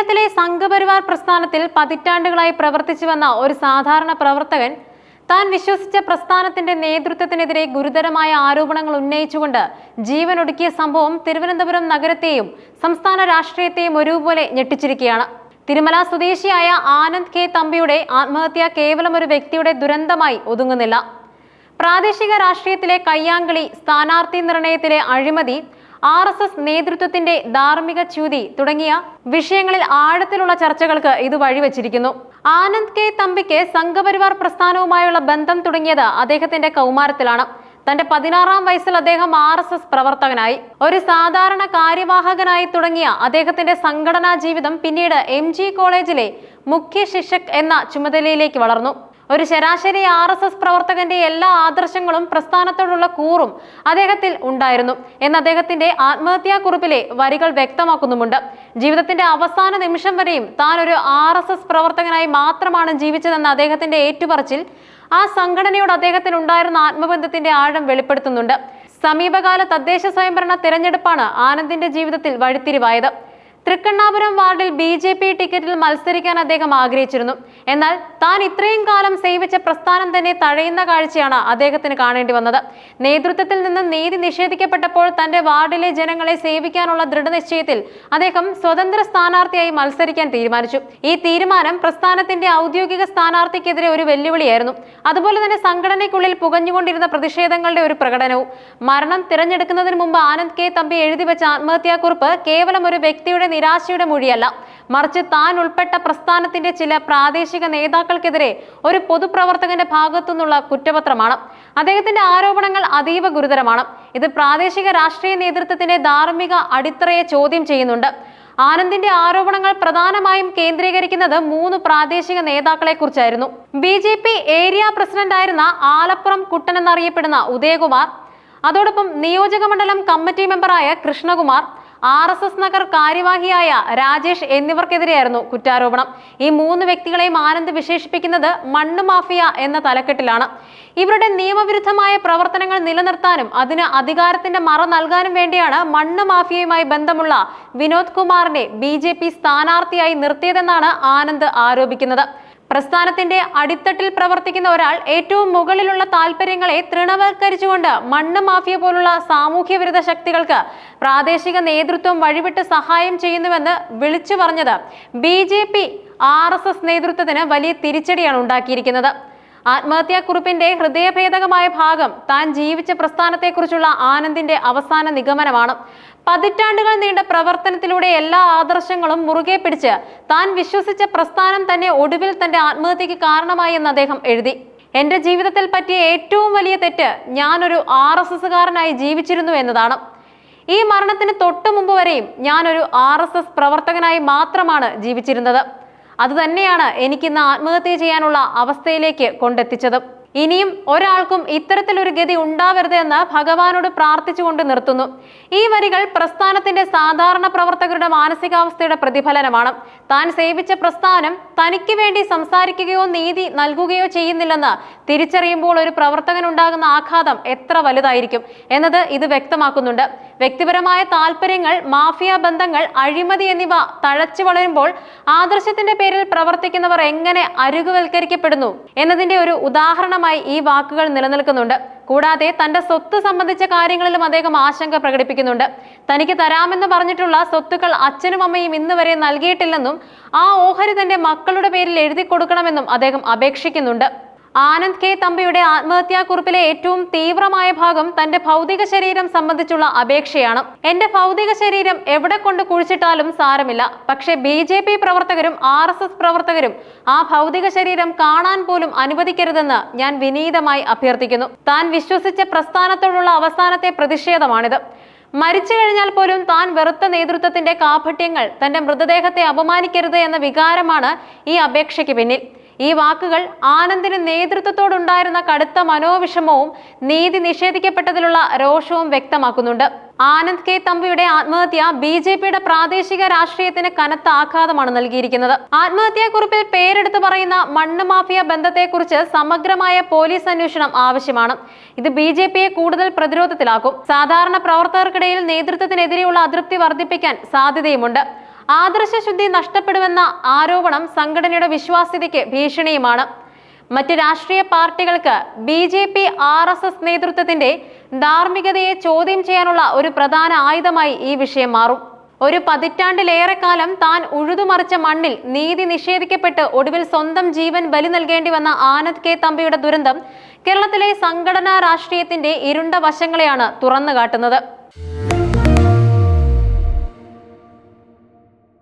കേരളത്തിലെ സംഘപരിവാർ പ്രസ്ഥാനത്തിൽ പതിറ്റാണ്ടുകളായി പ്രവർത്തിച്ചു വന്ന ഒരു സാധാരണ പ്രവർത്തകൻ താൻ വിശ്വസിച്ച പ്രസ്ഥാനത്തിന്റെ നേതൃത്വത്തിനെതിരെ ഗുരുതരമായ ആരോപണങ്ങൾ ഉന്നയിച്ചുകൊണ്ട് ജീവനൊടുക്കിയ സംഭവം തിരുവനന്തപുരം നഗരത്തെയും സംസ്ഥാന രാഷ്ട്രീയത്തെയും ഒരുപോലെ ഞെട്ടിച്ചിരിക്കുകയാണ്. തിരുമല സ്വദേശിയായ ആനന്ദ് കെ തമ്പിയുടെ ആത്മഹത്യ കേവലം ഒരു വ്യക്തിയുടെ ദുരന്തമായി ഒതുങ്ങുന്നില്ല. പ്രാദേശിക രാഷ്ട്രീയത്തിലെ കയ്യാങ്കളി സ്ഥാനാർത്ഥി നിർണയത്തിലെ അഴിമതി ആർ എസ് എസ് നേതൃത്വത്തിന്റെ ധാർമ്മിക ച്യുതി തുടങ്ങിയ വിഷയങ്ങളിൽ ആഴത്തിലുള്ള ചർച്ചകൾക്ക് ഇത് വഴിവെച്ചിരിക്കുന്നു. ആനന്ദ് കെ തമ്പിക്ക് സംഘപരിവാർ പ്രസ്ഥാനവുമായുള്ള ബന്ധം തുടങ്ങിയത് അദ്ദേഹത്തിന്റെ കൗമാരത്തിലാണ്. തന്റെ പതിനാറാം വയസ്സിൽ അദ്ദേഹം ആർ എസ് എസ് പ്രവർത്തകനായി. ഒരു സാധാരണ കാര്യവാഹകനായി തുടങ്ങിയ അദ്ദേഹത്തിന്റെ സംഘടനാ ജീവിതം പിന്നീട് എം കോളേജിലെ മുഖ്യ ശിക്ഷക് എന്ന ചുമതലയിലേക്ക് വളർന്നു. ഒരു ശരാശരി ആർ എസ് എസ് പ്രവർത്തകന്റെ എല്ലാ ആദർശങ്ങളും പ്രസ്ഥാനത്തോടുള്ള കൂറും അദ്ദേഹത്തിൽ ഉണ്ടായിരുന്നു. എന്ന് അദ്ദേഹത്തിന്റെ ആത്മഹത്യാക്കുറിപ്പിലെ വരികൾ വ്യക്തമാക്കുന്നുമുണ്ട്. ജീവിതത്തിന്റെ അവസാന നിമിഷം വരെയും താൻ ഒരു ആർ എസ് എസ് പ്രവർത്തകനായി മാത്രമാണ് ജീവിച്ചതെന്ന അദ്ദേഹത്തിന്റെ ഏറ്റുപറച്ചിൽ ആ സംഘടനയോട് അദ്ദേഹത്തിന് ഉണ്ടായിരുന്ന ആത്മബന്ധത്തിന്റെ ആഴം വെളിപ്പെടുത്തുന്നുണ്ട്. സമീപകാല തദ്ദേശ സ്വയംഭരണ തിരഞ്ഞെടുപ്പാണ് ആനന്ദിന്റെ ജീവിതത്തിൽ വഴിത്തിരിവായത്. തൃക്കണ്ണാപുരം വാർഡിൽ ബി ജെ പി ടിക്കറ്റിൽ മത്സരിക്കാൻ അദ്ദേഹം ആഗ്രഹിച്ചിരുന്നു. എന്നാൽ താൻ ഇത്രയും കാലം സേവിച്ച പ്രസ്ഥാനം തന്നെ തഴയുന്ന കാഴ്ചയാണ് അദ്ദേഹത്തിന് കാണേണ്ടി വന്നത്. നേതൃത്വത്തിൽ നിന്ന് നീതി നിഷേധിക്കപ്പെട്ടപ്പോൾ തന്റെ വാർഡിലെ ജനങ്ങളെ സേവിക്കാനുള്ള ദൃഢനിശ്ചയത്തിൽ അദ്ദേഹം സ്വതന്ത്ര സ്ഥാനാർത്ഥിയായി മത്സരിക്കാൻ തീരുമാനിച്ചു. ഈ തീരുമാനം പ്രസ്ഥാനത്തിന്റെ ഔദ്യോഗിക സ്ഥാനാർത്ഥിക്കെതിരെ ഒരു വെല്ലുവിളിയായിരുന്നു. അതുപോലെ തന്നെ സംഘടനയ്ക്കുള്ളിൽ പുകഞ്ഞുകൊണ്ടിരുന്ന പ്രതിഷേധങ്ങളുടെ ഒരു പ്രകടനവും. മരണം തിരഞ്ഞെടുക്കുന്നതിന് മുമ്പ് ആനന്ദ് കെ തമ്പി എഴുതി വെച്ച ആത്മഹത്യാക്കുറിപ്പ് കേവലം ഒരു വ്യക്തിയുടെ നിരാശയുടെ മൊഴിയല്ല. മറിച്ച് താൻ ഉൾപ്പെട്ട പ്രസ്ഥാനത്തിന്റെ ചില പ്രാദേശിക നേതാക്കൾക്കെതിരെ ഒരു പൊതുപ്രവർത്തകന്റെ ഭാഗത്തുനിന്നുള്ള കുറ്റപത്രമാണ്. അദ്ദേഹത്തിന്റെ ആരോപണങ്ങൾ അതീവ ഗുരുതരമാണ്. ഇത് പ്രാദേശിക രാഷ്ട്രീയ നേതൃത്വത്തിന്റെ ധാർമ്മിക അടിത്തറയെ ചോദ്യം ചെയ്യുന്നുണ്ട്. ആനന്ദിന്റെ ആരോപണങ്ങൾ പ്രധാനമായും കേന്ദ്രീകരിക്കുന്നത് മൂന്ന് പ്രാദേശിക നേതാക്കളെ കുറിച്ചായിരുന്നു ബി ജെ പി ഏരിയ പ്രസിഡന്റായിരുന്ന ആലപ്പുറം കുട്ടൻ എന്നറിയപ്പെടുന്ന ഉദയകുമാർ അതോടൊപ്പം നിയോജക മണ്ഡലം കമ്മിറ്റി മെമ്പറായ കൃഷ്ണകുമാർ ആർ എസ് എസ് നഗർ കാര്യവാഹിയായ രാജേഷ് എന്നിവർക്കെതിരെയായിരുന്നു കുറ്റാരോപണം. ഈ മൂന്ന് വ്യക്തികളെയും ആനന്ദ് വിശേഷിപ്പിക്കുന്നത് മണ്ണ് മാഫിയ എന്ന തലക്കെട്ടിലാണ്. ഇവരുടെ നിയമവിരുദ്ധമായ പ്രവർത്തനങ്ങൾ നിലനിർത്താനും അതിന് അധികാരത്തിന്റെ മറ നൽകാനും വേണ്ടിയാണ് മണ്ണ് മാഫിയയുമായി ബന്ധമുള്ള വിനോദ് കുമാറിനെ ബി സ്ഥാനാർത്ഥിയായി നിർത്തിയതെന്നാണ് ആനന്ദ് ആരോപിക്കുന്നത്. പ്രസ്ഥാനത്തിന്റെ അടിത്തട്ടിൽ പ്രവർത്തിക്കുന്ന ഒരാൾ ഏറ്റവും മുകളിലുള്ള താല്പര്യങ്ങളെ തൃണവൽക്കരിച്ചുകൊണ്ട് മണ്ണ് മാഫിയ പോലുള്ള സാമൂഹ്യ വിരുദ്ധ ശക്തികൾക്ക് പ്രാദേശിക നേതൃത്വം വഴിവിട്ട് സഹായം ചെയ്യുന്നുവെന്ന് വിളിച്ചു പറഞ്ഞത് B J P R S S നേതൃത്വത്തിന് വലിയ തിരിച്ചടിയാണ് ഉണ്ടാക്കിയിരിക്കുന്നത്. ആത്മഹത്യാക്കുറിപ്പിന്റെ ഹൃദയഭേദകമായ ഭാഗം താൻ ജീവിച്ച പ്രസ്ഥാനത്തെക്കുറിച്ചുള്ള ആനന്ദിന്റെ അവസാന നിഗമനമാണ്. പതിറ്റാണ്ടുകൾ നീണ്ട പ്രവർത്തനത്തിലൂടെ എല്ലാ ആദർശങ്ങളും മുറുകെ പിടിച്ച് താൻ വിശ്വസിച്ച പ്രസ്ഥാനം തന്നെ ഒടുവിൽ തന്റെ ആത്മഹത്യക്ക് കാരണമായി എന്ന് അദ്ദേഹം എഴുതി. എന്റെ ജീവിതത്തിൽ പറ്റിയ ഏറ്റവും വലിയ തെറ്റ് ഞാനൊരു ആർ എസ് എസ്സുകാരനായി ജീവിച്ചിരുന്നു എന്നതാണ്. ഈ മരണത്തിന് തൊട്ടു മുമ്പ് വരെയും ഞാനൊരു ആർ എസ് എസ് പ്രവർത്തകനായി മാത്രമാണ് ജീവിച്ചിരുന്നത്. അതുതന്നെയാണ് എനിക്കിന്ന് ആത്മഹത്യ ചെയ്യാനുള്ള അവസ്ഥയിലേക്ക് കൊണ്ടെത്തിച്ചത്. ഇനിയും ഒരാൾക്കും ഇത്തരത്തിലൊരു ഗതി ഉണ്ടാവരുത് എന്ന് ഭഗവാനോട് പ്രാർത്ഥിച്ചുകൊണ്ട് നിർത്തുന്നു. ഈ വരികൾ പ്രസ്ഥാനത്തിന്റെ സാധാരണ പ്രവർത്തകരുടെ മാനസികാവസ്ഥയുടെ പ്രതിഫലനമാണ്. താൻ സേവിച്ച പ്രസ്ഥാനം തനിക്ക് വേണ്ടി സംസാരിക്കുകയോ നീതി നൽകുകയോ ചെയ്യുന്നില്ലെന്ന് തിരിച്ചറിയുമ്പോൾ ഒരു പ്രവർത്തകനുണ്ടാകുന്ന ആഘാതം എത്ര വലുതായിരിക്കും എന്നത് ഇത് വ്യക്തമാക്കുന്നുണ്ട്. വ്യക്തിപരമായ താല്പര്യങ്ങൾ മാഫിയ ബന്ധങ്ങൾ അഴിമതി എന്നിവ തഴച്ചു വളരുമ്പോൾ ആദർശത്തിന്റെ പേരിൽ പ്രവർത്തിക്കുന്നവർ എങ്ങനെ അരുകുവൽക്കരിക്കപ്പെടുന്നു എന്നതിന്റെ ഒരു ഉദാഹരണമായി ഈ വാക്കുകൾ നിലനിൽക്കുന്നുണ്ട്. കൂടാതെ തന്റെ സ്വത്ത് സംബന്ധിച്ച കാര്യങ്ങളിലും അദ്ദേഹം ആശങ്ക പ്രകടിപ്പിക്കുന്നുണ്ട്. തനിക്ക് തരാമെന്ന് പറഞ്ഞിട്ടുള്ള സ്വത്തുക്കൾ അച്ഛനും അമ്മയും ഇന്ന് വരെ നൽകിയിട്ടില്ലെന്നും ആ ഓഹരി തന്റെ മക്കളുടെ പേരിൽ എഴുതി കൊടുക്കണമെന്നും അദ്ദേഹം അപേക്ഷിക്കുന്നുണ്ട്. ആനന്ദ് കെ. തമ്പിയുടെ ആത്മഹത്യാക്കുറിപ്പിലെ ഏറ്റവും തീവ്രമായ ഭാഗം തന്റെ ഭൗതിക ശരീരം സംബന്ധിച്ചുള്ള അപേക്ഷയാണ്. എന്റെ ഭൗതിക ശരീരം എവിടെ കൊണ്ട് കുഴിച്ചിട്ടാലും സാരമില്ല. പക്ഷേ ബി ജെ പി പ്രവർത്തകരും ആർ എസ് എസ് പ്രവർത്തകരും ആ ഭൗതിക ശരീരം കാണാൻ പോലും അനുവദിക്കരുതെന്ന് ഞാൻ വിനീതമായി അഭ്യർത്ഥിക്കുന്നു. താൻ വിശ്വസിച്ച പ്രസ്ഥാനത്തോടുള്ള അവസാനത്തെ പ്രതിഷേധമാണിത്. മരിച്ചു കഴിഞ്ഞാൽ പോലും താൻ വെറുത്ത നേതൃത്വത്തിന്റെ കാപട്യങ്ങൾ തന്റെ മൃതദേഹത്തെ അപമാനിക്കരുത് എന്ന വികാരമാണ് ഈ അപേക്ഷയ്ക്ക് പിന്നിൽ. ഈ വാക്കുകൾ ആനന്ദിന് നേതൃത്വത്തോടുണ്ടായിരുന്ന കടുത്ത മനോവിഷമവും നീതി നിഷേധിക്കപ്പെട്ടതിലുള്ള രോഷവും വ്യക്തമാക്കുന്നുണ്ട്. ആനന്ദ് കെ. തമ്പിയുടെ ആത്മഹത്യ ബി ജെ പിയുടെ പ്രാദേശിക രാഷ്ട്രീയത്തിന് കനത്ത ആഘാതമാണ് നൽകിയിരിക്കുന്നത്. ആത്മഹത്യാക്കുറിപ്പിൽ പേരെടുത്തു പറയുന്ന മണ്ണ് മാഫിയ ബന്ധത്തെക്കുറിച്ച് സമഗ്രമായ പോലീസ് അന്വേഷണം ആവശ്യമാണ്. ഇത് ബി ജെ പിയെ കൂടുതൽ പ്രതിരോധത്തിലാക്കും. സാധാരണ പ്രവർത്തകർക്കിടയിൽ നേതൃത്വത്തിനെതിരെയുള്ള അതൃപ്തി വർദ്ധിപ്പിക്കാൻ സാധ്യതയുമുണ്ട്. ആദർശശുദ്ധി നഷ്ടപ്പെടുമെന്ന ആരോപണം സംഘടനയുടെ വിശ്വാസ്യതയ്ക്ക് ഭീഷണിയുമാണ്. മറ്റ് രാഷ്ട്രീയ പാർട്ടികൾക്ക് B J P R S S നേതൃത്വത്തിന്റെ ധാർമ്മികതയെ ചോദ്യം ചെയ്യാനുള്ള ഒരു പ്രധാന ആയുധമായി ഈ വിഷയം മാറും. ഒരു പതിറ്റാണ്ടിലേറെ കാലം താൻ ഉഴുതുമറിച്ച മണ്ണിൽ നീതി നിഷേധിക്കപ്പെട്ട് ഒടുവിൽ സ്വന്തം ജീവൻ ബലി നൽകേണ്ടി വന്ന ആനന്ദ് കെ. തമ്പിയുടെ ദുരന്തം കേരളത്തിലെ സംഘടനാ രാഷ്ട്രീയത്തിന്റെ ഇരുണ്ട വശങ്ങളെയാണ് തുറന്നു കാട്ടുന്നത്